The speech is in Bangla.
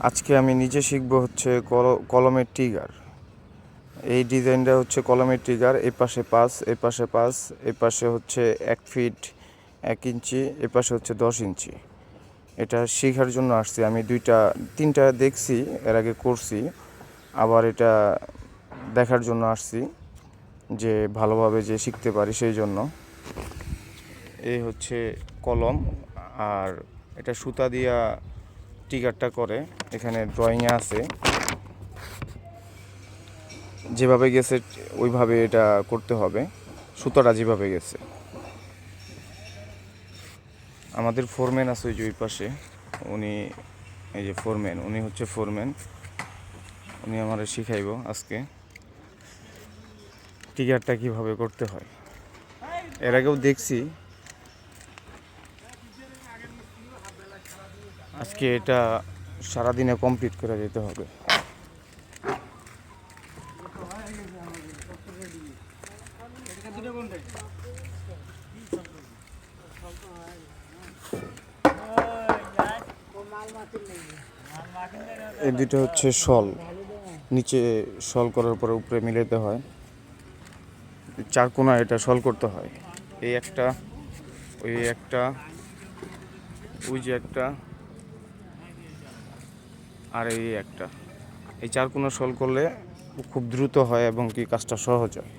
আজকে আমি নিজে শিখব হচ্ছে কল- কলমের টিগার এই ডিজাইনটা হচ্ছে কলমের টিগার এ পাশে পাঁচ, এ পাশে পাঁচ, এ পাশে হচ্ছে এক ফিট এক ইঞ্চি, এ পাশে হচ্ছে দশ ইঞ্চি। এটা শেখার জন্য আসছি। আমি দুইটা, তিনটা দেখছি, এর আগে করছি, আবার এটা দেখার জন্য আসছি যে ভালোভাবে যে শিখতে পারি সেই জন্য। এই হচ্ছে কলম, আর এটা সুতা দিয়া টিকারটা করে, এখানে ড্রয়িংয়ে আছে। যেভাবে গেছে, ওইভাবে এটা করতে হবে। সুতোটা যেভাবে গেছে। আমাদের ফোরম্যান আছে ওই যে ওই পাশে। উনি, এই যে ফোরম্যান উনি হচ্ছে ফোরম্যান উনি আমার শিখাইব আজকে। টিকারটা কীভাবে করতে হয়। এর আগেও দেখছি আজকে এটা সারাদিনে কমপ্লিট করে যেতে হবে। এই দুটো হচ্ছে শল। নিচে শল করার পরে উপরে মিলাতে হয়। চার কোনা এটা সল করতে হয়। এই একটা, ওই একটা, ওই যে একটা আর এই একটা। এই চার কোনা সল করলে খুব দ্রুত হয় এবং কি কাজটা সহজ হয়।